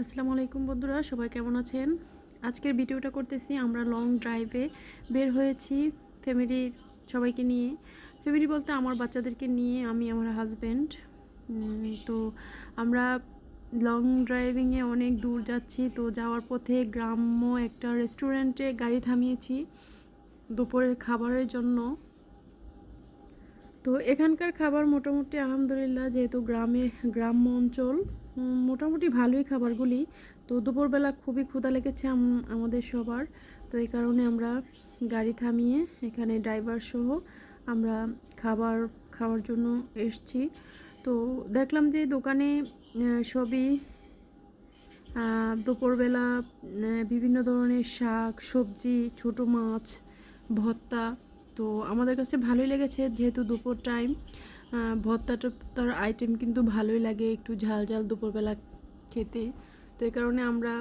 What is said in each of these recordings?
আসসালামু আলাইকুম বন্ধুরা, সবাই কেমন আছেন? আজকের ভিডিওটা করতেছি আমরা লং ড্রাইভে বের হয়েছি ফ্যামিলির সবাইকে নিয়ে। ফ্যামিলি বলতে আমার বাচ্চাদেরকে নিয়ে, আমি, আমার হাজব্যান্ড তো আমরা লং ড্রাইভিংয়ে অনেক দূর যাচ্ছি, তো যাওয়ার পথে গ্রাম্য একটা রেস্টুরেন্টে গাড়ি থামিয়েছি। দুপুরের খাবারের জন্য। তো এখানকার খাবার মোটামুটি আলহামদুলিল্লাহ, যেহেতু গ্রামে, গ্রাম্য অঞ্চল মোটামুটি ভালোই খাবারগুলি। তো দুপুরবেলা খুবই ক্ষুধা লেগেছে আমাদের সবার। তো এই কারণে আমরা গাড়ি থামিয়ে এখানে ড্রাইভার সহ আমরা খাবার খাওয়ার জন্য এসছি। তো দেখলাম যে দোকানে সবই দুপুরবেলা বিভিন্ন ধরনের শাক, সবজি, ছোট মাছ, ভর্তা তো আমাদের কাছে ভালোই লেগেছে যেহেতু দুপুর টাইম ভর্তাটা তার আইটেম কিন্তু ভালোই লাগে একটু ঝাল ঝাল দুপুরবেলা খেতে। তো এই কারণে আমরা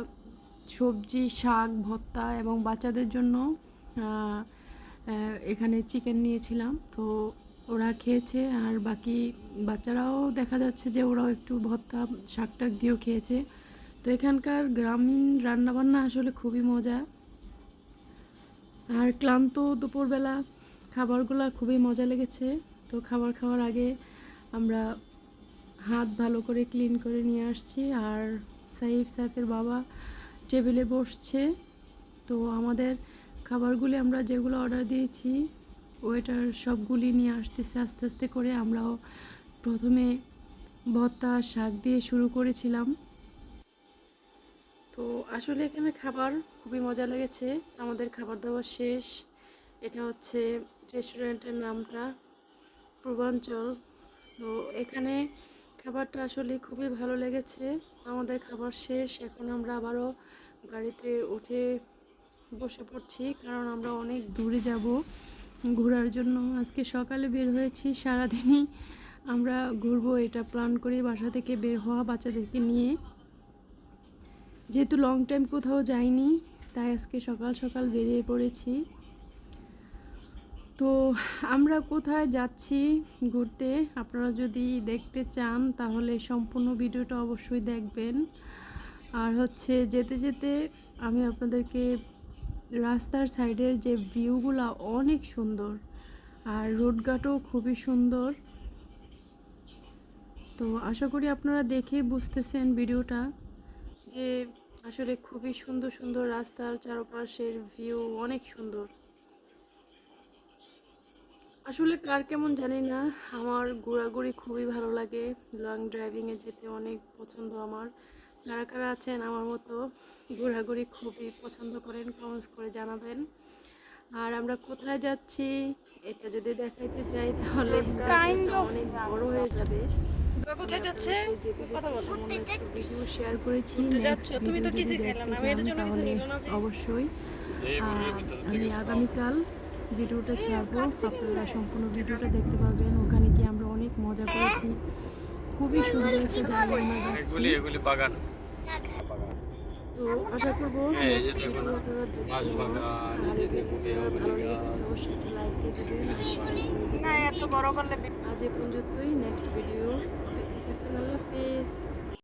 সবজি, শাক ভর্তা এবং বাচ্চাদের জন্য এখানে চিকেন নিয়েছিলাম। তো ওরা খেয়েছে আর বাকি বাচ্চারাও দেখা যাচ্ছে যে ওরাও একটু ভর্তা শাক টাক দিয়েও খেয়েছে। তো এখানকার গ্রামীণ রান্নাবান্না আসলে খুবই মজা। আর ক্লান্ত দুপুরবেলা খাবারগুলো খুবই মজা লেগেছে। তো খাবার খাওয়ার আগে আমরা হাত ভালো করে ক্লিন করে নিয়ে আসছি আর সাইফ সাইফের বাবা টেবিলে বসছে। তো আমাদের খাবারগুলি আমরা যেগুলো অর্ডার দিয়েছি ওয়েটার সবগুলি নিয়ে আসতেছে আস্তে আস্তে করে। আমরাও প্রথমে ভর্তা, শাক দিয়ে শুরু করেছিলাম। তো আসলে এখানে খাবার খুবই মজা লেগেছে। আমাদের খাবার দাবার শেষ। এটা হচ্ছে রেস্টুরেন্টের নামটা পূর্বাঞ্চল। তো এখানে খাবারটা আসলে খুবই ভালো লেগেছে। আমাদের খাবার শেষ, এখন আমরা আবারও গাড়িতে উঠে বসে পড়ছি, কারণ আমরা অনেক দূরে যাব ঘোরার জন্য। আজকে সকালে বের হয়েছি, সারাদিনই আমরা ঘুরবো, এটা প্ল্যান করি বাসা থেকে বের হওয়া বাচ্চাদেরকে নিয়ে। যেহেতু লং টাইম কোথাও যাইনি, তাই আজকে সকাল সকাল বেরিয়ে পড়েছি। তো আমরা কোথায় যাচ্ছি ঘুরতে? আপনারা যদি দেখতে চান, তাহলে সম্পূর্ণ ভিডিওটা অবশ্যই দেখবেন। আর হচ্ছে যেতে যেতে আমি আপনাদেরকে রাস্তার সাইডের যে ভিউগুলো অনেক সুন্দর, আর রোডঘাটও খুবই সুন্দর। তো আশা করি আপনারা দেখেই বুঝতেছেন ভিডিওটা, যে আসলে খুবই সুন্দর সুন্দর রাস্তার চারপাশের ভিউ অনেক সুন্দর। আসলে কার কেমন জানি না আমার ঘোরাঘুরি খুবই ভালো লাগে। লং ড্রাইভিংয়ে যেতে অনেক পছন্দ আমার। যারা কারা আছেন আমার মতো ঘোরাঘুরি খুবই পছন্দ করেন কমেন্টস করে জানাবেন। আর আমরা কোথায় যাচ্ছি এটা যদি দেখাইতে যাই তাহলে অনেক বড় হয়ে যাবে। কোথায় যাচ্ছে? কথা বলো। ভিডিও শেয়ার করেছি? তুমি তো না। জন্য কিছু নিলো না অবশ্যই। আমি আগামীকাল ভিডিওটা ছাড়বো। আপনারা সম্পূর্ণ ভিডিওটা দেখতে পাবেন ওখানে কি আমরা অনেক মজা করেছি। খুবই সুন্দর একটা জায়গায় আমরা যাচ্ছি। এগুলি এগুলি বাগান। তো আশা করব আজ এ পর্যন্তই। নেক্সট ভিডিও অপেক্ষা থাকবেন আল্লাহ হাফেজ।